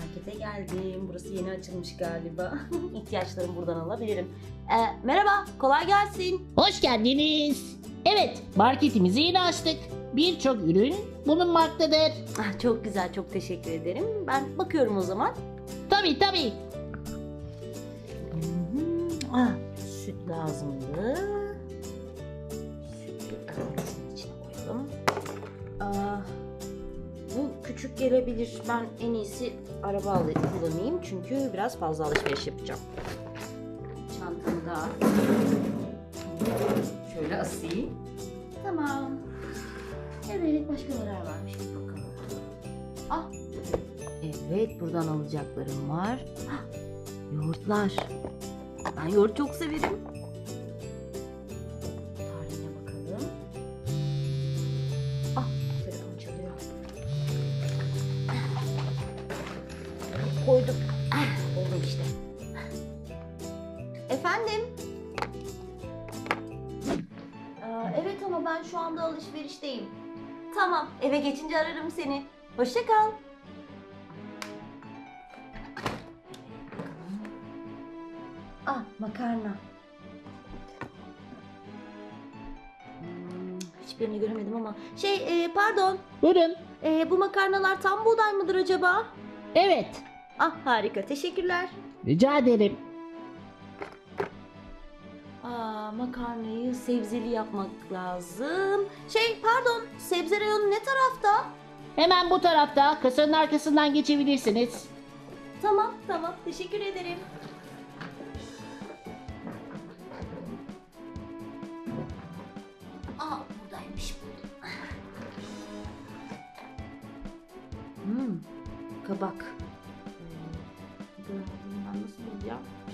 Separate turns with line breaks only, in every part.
Markete geldim. Burası yeni açılmış galiba. İhtiyaçlarımı buradan alabilirim. Ee, merhaba, kolay gelsin.
Hoş geldiniz. Evet, marketimizi yeni açtık. Birçok ürün bulunmaktadır.
Ah, çok güzel, çok teşekkür ederim. Ben bakıyorum o zaman.
Tabii tabii.
Hmm, ah, süt lazımdı. Gelebilir. Ben en iyisi araba kullanayım. Çünkü biraz fazla alışveriş yapacağım. Çantamı da şöyle asayım. Tamam. Evet, başka neler varmış bir bakalım. Ah, evet buradan alacaklarım var. Ah, Yoğurtlar. Ben yoğurt çok severim. Koydum. Ah, oldu işte. Efendim? Aa, evet ama ben şu anda alışverişteyim. Tamam, eve geçince ararım seni. Hoşça kal. Ah makarna. Hmm, hiçbirini göremedim ama. Şey e, pardon.
Buyurun.
E, bu makarnalar tam buğday mıdır acaba?
Evet,
Ah harika teşekkürler.
rica ederim.
Aa, makarnayı sebzeli yapmak lazım. Şey pardon sebze reyonu ne tarafta?
Hemen bu tarafta kasanın arkasından geçebilirsiniz.
Tamam tamam teşekkür ederim. Aa buradaymış bu. Hmm, kabak.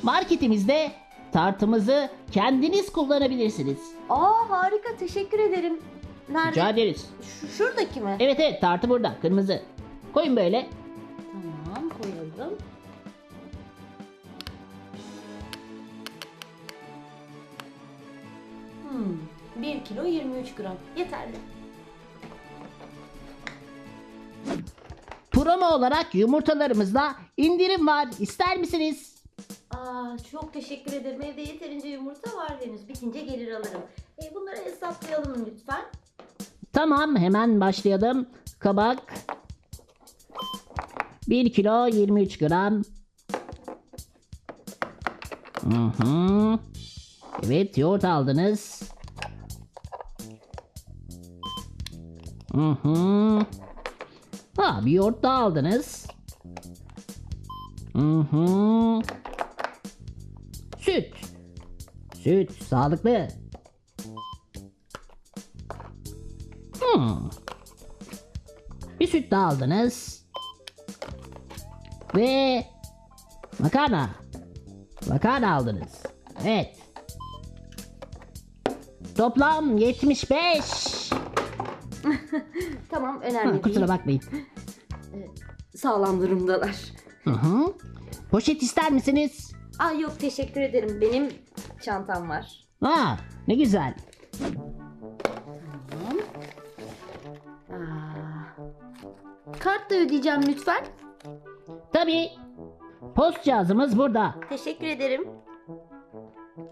Marketimizde tartımızı kendiniz kullanabilirsiniz.
Aa harika teşekkür ederim. Nerede?
Rica ederiz.
Şu- şuradaki mi?
Evet evet tartı burada kırmızı. Koyun böyle.
Tamam koyalım. Hmm, 1 kilo 23 gram. Yeterli.
Promo olarak yumurtalarımızda indirim var. İster misiniz?
Aa, çok teşekkür ederim. Evde yeterince yumurta var henüz. Bitince gelir alırım. E, bunları hesaplayalım lütfen.
Tamam hemen başlayalım. Kabak 1 kilo 23 gram. Hı hı. Evet yoğurt aldınız. Hı hı. Ha bir yoğurt daha aldınız. Hı hı. Süt sağlıklı. Hmm. Bir süt daha aldınız. Ve makarna. Makarna aldınız. Evet. Toplam 75.
Tamam
Ha,
önemli değil.
kusura bakmayın.
Sağlam durumdalar.
Hı hı. Poşet ister misiniz?
Aa, yok teşekkür ederim. Benim çantam var.
Ha, ne güzel.
Aa, kartla ödeyeceğim lütfen.
Tabii. Post cihazımız burada.
Teşekkür ederim.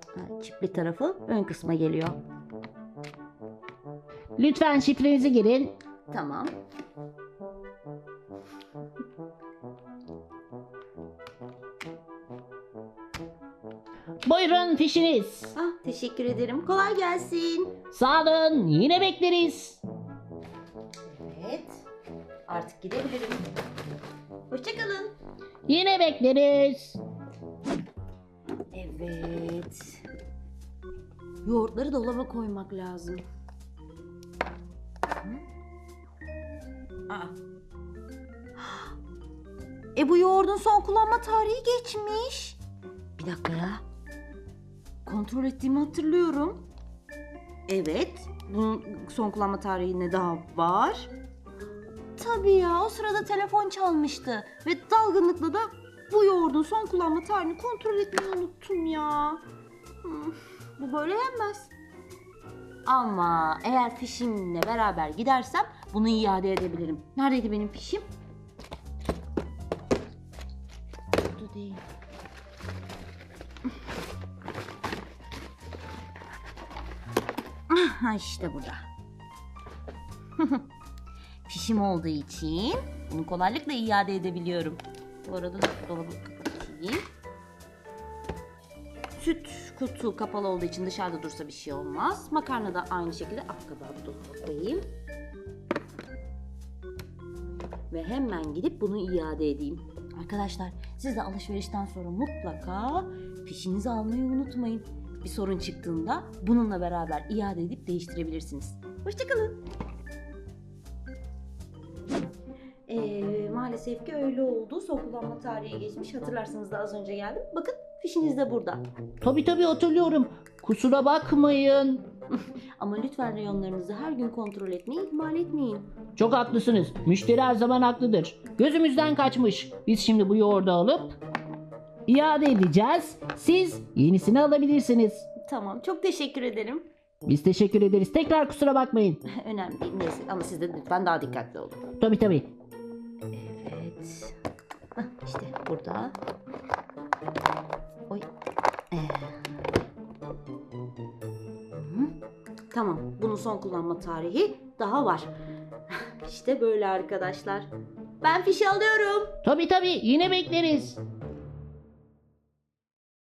Ha, Çipli tarafı ön kısma geliyor.
Lütfen şifrenizi girin.
Tamam.
Buyurun fişiniz.
Ah, teşekkür ederim. Kolay gelsin.
Sağ olun. Yine bekleriz.
Evet. Artık gidebilirim. Hoşçakalın.
Yine bekleriz.
Evet. Yoğurtları dolaba koymak lazım. Aa. E bu yoğurdun son kullanma tarihi geçmiş. Bir dakika ya. Kontrol ettiğimi hatırlıyorum. Evet. Bunun son kullanma tarihine daha var. Tabii ya o sırada telefon çalmıştı. Ve dalgınlıkla da bu yoğurdun son kullanma tarihini kontrol etmeyi unuttum ya. Hmm, bu böyle yenmez. Ama eğer fişimle beraber gidersem bunu iade edebilirim. Neredeydi benim fişim? değil. Ha işte burada. Fişim olduğu için bunu kolaylıkla iade edebiliyorum. Bu arada da dolabı kapatayım. Süt kutu kapalı olduğu için dışarıda dursa bir şey olmaz. Makarna da aynı şekilde dolaba koyayım. Ve hemen gidip bunu iade edeyim. Arkadaşlar siz de alışverişten sonra mutlaka fişinizi almayı unutmayın. Bir sorun çıktığında bununla beraber iade edip değiştirebilirsiniz. Hoşçakalın. Ee, maalesef ki öyle oldu. Son kullanma tarihi geçmiş. Hatırlarsanız da az önce geldim. Bakın fişiniz de burada.
Tabii tabii hatırlıyorum. Kusura bakmayın.
Ama lütfen reyonlarınızı her gün kontrol etmeyi ihmal etmeyin.
Çok haklısınız. Müşteri her zaman haklıdır. Gözümüzden kaçmış. Biz şimdi bu yoğurdu alıp iade edeceğiz. Siz yenisini alabilirsiniz.
Tamam, çok teşekkür ederim.
Biz teşekkür ederiz. Tekrar kusura bakmayın.
Önemli değil. Neyse ama siz de lütfen daha dikkatli olun.
Tabii tabii.
Evet. Hah, işte burada. Oy. Ee. Hı. Tamam. Bunun son kullanma tarihi daha var. İşte böyle arkadaşlar. Ben fişi alıyorum.
Tabii tabii. Yine bekleriz.